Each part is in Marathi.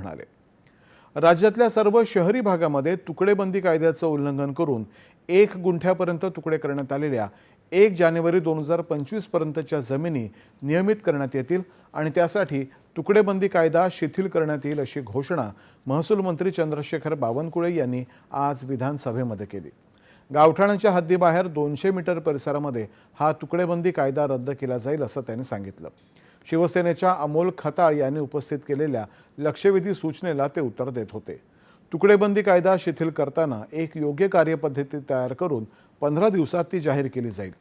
म्हणाले. राज्यातल्या सर्व शहरी भागामध्ये तुकडेबंदी कायद्याचं उल्लंघन करून एक गुंठ्यापर्यंत तुकडे करण्यात आलेल्या एक जानेवारी दोन हजार पंचवीसपर्यंतच्या जमिनी नियमित करण्यात येतील आणि त्यासाठी तुकडेबंदी कायदा शिथिल करण्यात येईल अशी घोषणा महसूल मंत्री चंद्रशेखर बावनकुळे यांनी आज विधानसभेमध्ये केली. गावठाणाच्या हद्दीबाहेर दोनशे मीटर परिसरामध्ये हा तुकडेबंदी कायदा रद्द केला जाईल असं त्यांनी सांगितलं. शिवसेनेच्या अमोल खताळ यांनी उपस्थित केलेल्या लक्षवेधी सूचनेला ते उत्तर देत होते. तुकडेबंदी कायदा शिथिल करताना एक योग्य कार्यपद्धती तयार करून पंधरा दिवसात ती जाहीर केली जाईल.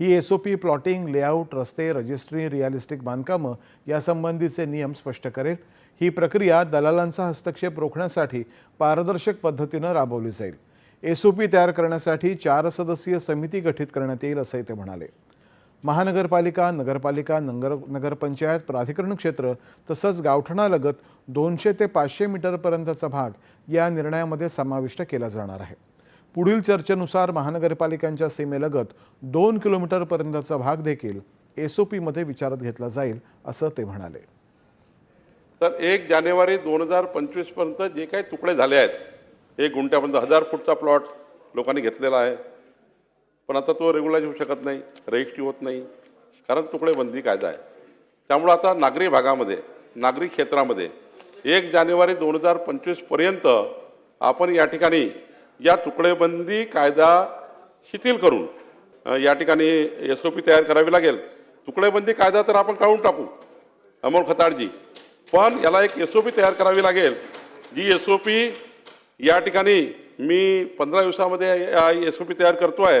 ही S O P plotting layout रस्ते रजिस्ट्री रिअलिस्टिक बांधकामं यासंबंधीचे नियम स्पष्ट करेल. ही प्रक्रिया दलालांचा हस्तक्षेप रोखण्यासाठी पारदर्शक पद्धतीनं राबवली जाईल. एस ओ पी तयार करण्यासाठी चार सदस्यीय समिती गठीत करण्यात येईल असंही ते म्हणाले. महानगरपालिका नगरपालिका नगर नगरपंचायत प्राधिकरण क्षेत्र तसंच गावठणालगत दोनशे ते पाचशे मीटरपर्यंतचा भाग या निर्णयामध्ये समाविष्ट केला जाणार आहे. पुढील चर्चेनुसार महानगरपालिकांच्या सीमेलगत दोन किलोमीटरपर्यंतचा भाग देखील एस ओ पीमध्ये विचारात घेतला जाईल असं ते म्हणाले. तर एक जानेवारी दोन हजार पंचवीसपर्यंत जे काही तुकडे झाले आहेत एक गुंठ्यापर्यंत हजार फूटचा प्लॉट लोकांनी घेतलेला आहे. पण आता तो रेग्युलाइज होऊ शकत नाही रजिस्ट्री होत नाही. कारण तुकडे बंदी कायदा आहे. त्यामुळं आता नागरी भागामध्ये नागरी क्षेत्रामध्ये एक जानेवारी दोन हजार पंचवीसपर्यंत आपण या ठिकाणी या तुकडेबंदी कायदा शिथिल करून या ठिकाणी एस ओ पी तयार करावी लागेल. तुकडेबंदी कायदा तर आपण काढून टाकू अमोल खताळजी पण याला एक एस ओ पी तयार करावी लागेल. जी एस ओ पी या ठिकाणी मी पंधरा दिवसामध्ये एस ओ पी तयार करतो आहे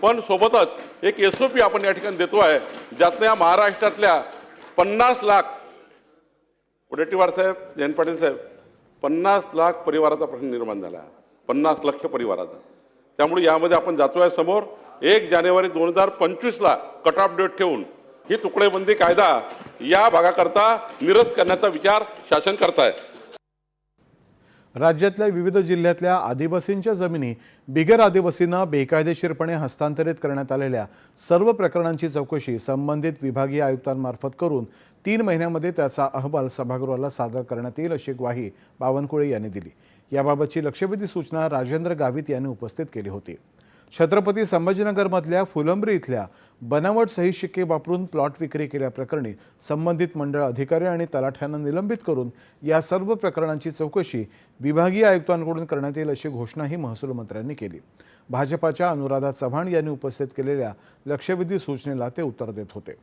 पण सोबतच एक एस ओ पी आपण या ठिकाणी देतो आहे ज्यातनं या महाराष्ट्रातल्या पन्नास लाख वडेट्टीवार साहेब जयंत पाटील साहेब पन्नास लाख परिवाराचा प्रश्न निर्माण झाला पन्नास लक्ष परिवाराचा. त्यामुळे यामध्ये आपण जातो आहे समोर एक जानेवारी दोन हजार पंचवीसला कट ऑफ डेट ठेवून ही तुकडेबंदी कायदा या भागाकरता निरस्त करण्याचा विचार शासन करताय. राज्यातल्या विविध जिल्ह्यातल्या आदिवासींच्या जमिनी बिगर आदिवासींना बेकायदेशीरपणे हस्तांतरित करण्यात आलेल्या सर्व प्रकरणांची चौकशी संबंधित विभागीय आयुक्तांमार्फत करून तीन महिन्यामध्ये त्याचा अहवाल सभागृहाला सादर करण्यात येईल अशी ग्वाही बावनकुळे यांनी दिली. याबाबतची लक्षवेधी सूचना राजेंद्र गावित यांनी उपस्थित केली होती. छत्रपती संभाजीनगरमधल्या फुलंब्री इथल्या बनावट सही शिक्के वापरून प्लॉट विक्री केल्याप्रकरणी संबंधित मंडळ अधिकारी आणि तलाठ्यांना निलंबित करून या सर्व प्रकरणांची चौकशी विभागीय आयुक्तांकडून करण्यात येईल अशी घोषणाही महसूल मंत्र्यांनी केली. भाजपाच्या अनुराधा चव्हाण यांनी उपस्थित केलेल्या लक्षवेधी सूचनेला ते उत्तर देत होते.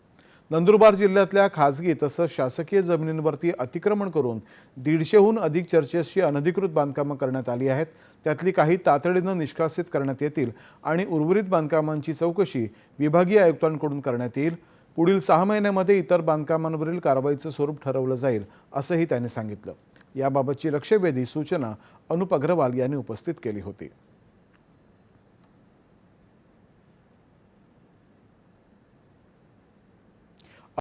नंदुरबार जिल्ह्यातल्या खासगी तसंच शासकीय जमिनींवरती अतिक्रमण करून दीडशेहून अधिक चर्चेसची अनधिकृत बांधकामं करण्यात आली आहेत. त्यातली काही तातडीनं निष्कासित करण्यात येतील आणि उर्वरित बांधकामांची चौकशी विभागीय आयुक्तांकडून करण्यात येईल. पुढील सहा महिन्यामध्ये इतर बांधकामांवरील कारवाईचं स्वरूप ठरवलं जाईल असंही त्यांनी सांगितलं. याबाबतची लक्षवेधी सूचना अनुप अग्रवाल यांनी उपस्थित केली होती.